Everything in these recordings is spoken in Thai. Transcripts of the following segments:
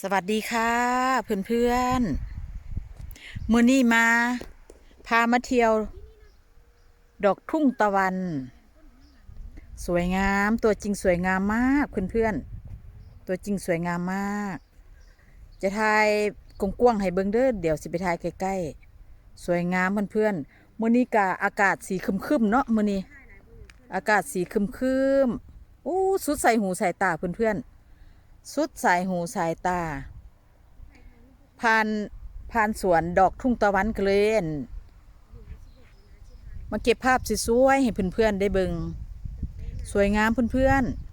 สวัสดีค่ะเพื่อนเพื่อนมือนี้มา พามาเที่ยว ดอกทุ่งตะวัน สวยงามตัวจริงสวยงามมากเพื่อนเพื่อนตัวจริงสวยงามมาก จะถ่ายกงกว้างให้เบิ่งเด้อเดี๋ยวสิไปถ่ายใกล้ๆสวยงามเพื่อนเพื่อนมื้อนี้กะอากาศสีครึมๆเนาะมื้อนี้อากาศสีครึมๆอู้สุดใส่หูใส่ตาเพื่อนเพื่อนๆ สุดสายหูสายตา ผ่านผ่านสวนดอกทุ่งตะวันกเลยอั่นมาเก็บภาพสวยๆให้เพื่อนๆได้เบิงสวยงามเพื่อนๆ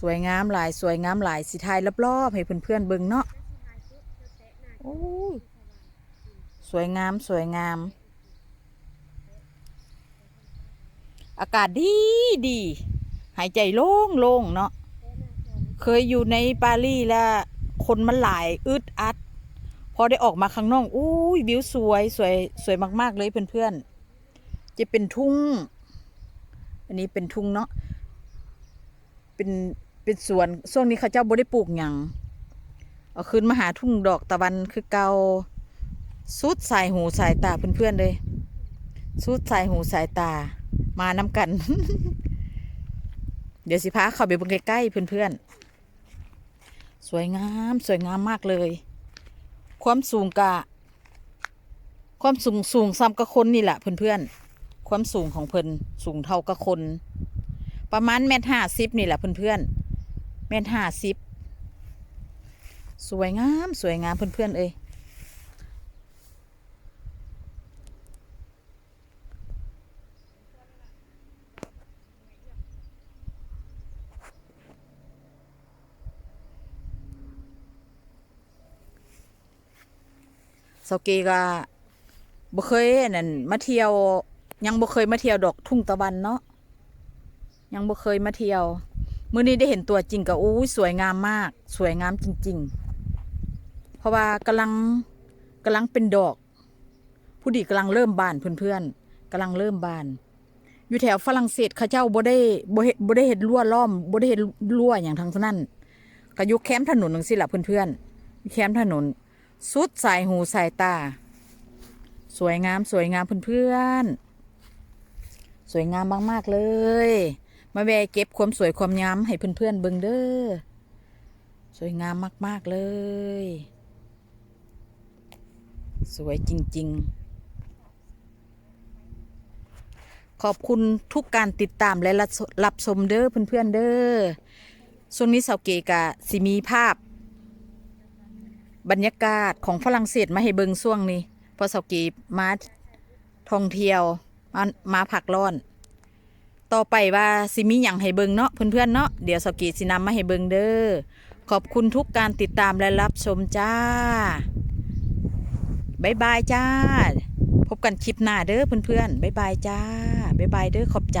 สวยงามหลายสวยงามหลายสิทายรอบๆให้เพื่อนๆเบิงเนาะโอ้สวยงามสวยงาม อากาศดีดี หายใจโล่งโล่งเนาะเคยอยู่ในปารีสแล้วคนมันหลายอึดอัด พอได้ออกมาข้างนอกอุ้ยวิวสวยสวยสวยมาก ๆ เลยเพื่อนๆจะเป็นทุ่ง อันนี้เป็นทุ่งเนาะเป็นเป็นสวนช่วงนี้เขาเจ้าบ่ได้ปลูกหยังเอาขึ้นมาหาทุ่งดอกตะวันคือเกาสุดสายหูสายตาเพื่อนๆเลยสุดสายหูสายตามานำกัน เดี๋ยวสิพาเข้าไปเบิ่งใกล้ๆเพื่อนๆ สวยงามสวยงามมากเลย ความสูงกะ ความสูงสูงซ้ำกับคนนี่แหละเพื่อนๆ ความสูงของเพิ่นสูงเท่ากับคน ประมาณเมตรห้าสิบนี่แหละเพื่อนๆเมตรห้าสิบสวยงามสวยงามเพื่อนๆเอ้ย สาเกก็บ่เคยนั่นมาเที่ยว ยังบ่เคยมาเที่ยวดอกทุ่งตะวันเนาะยังบ่เคยมาเที่ยวมื้อนี้ได้เห็นตัวจริงก็อู้สวยงามมาก สวยงามจริง ๆ เพราะว่ากำลังกำลังเป็นดอก ผู้ดีกำลังเริ่มบานเพื่อนๆกำลังเริ่มบาน อยู่แถวฝรั่งเศสเขาเจ้าบ่ได้บ่เฮ็ดบ่ได้เฮ็ดรั้วล้อมบ่ได้เฮ็ดรั้วอย่างทั้งนั้นก็อยู่แคมป์ถนนจังซี่ล่ะเพื่อนๆแคมป์ถนน สุดสายหูสายตา สวยงามสวยงามเพื่อนๆ สวยงามมากๆเลย มาแวเก็บความสวยความงามให้เพื่อนๆเบิ่งเด้อ สวยงามมากๆเลย สวยจริง ๆขอบคุณทุกการติดตามและรับรับชมเด้อเพื่อนๆเด้อช่วงนี้สาวเกกะสิมีภาพ บรรยากาศของฝรั่งเศสมาให้เบิงช่วงนี้พอสกีมาท่องเที่ยวมามาผักร้อน ต่อไปว่าสิมีหยังให้เบิงเนาะเพื่อนๆเนาะเดี๋ยวสกีสินำมาให้เบิงเด้อขอบคุณทุกการติดตามและรับชมจ้าบ๊ายบายจ้า พบกันคลิปหน้าเด้อเพื่อนๆบ๊ายบายจ้าบ๊ายบายเด้อขอบใจ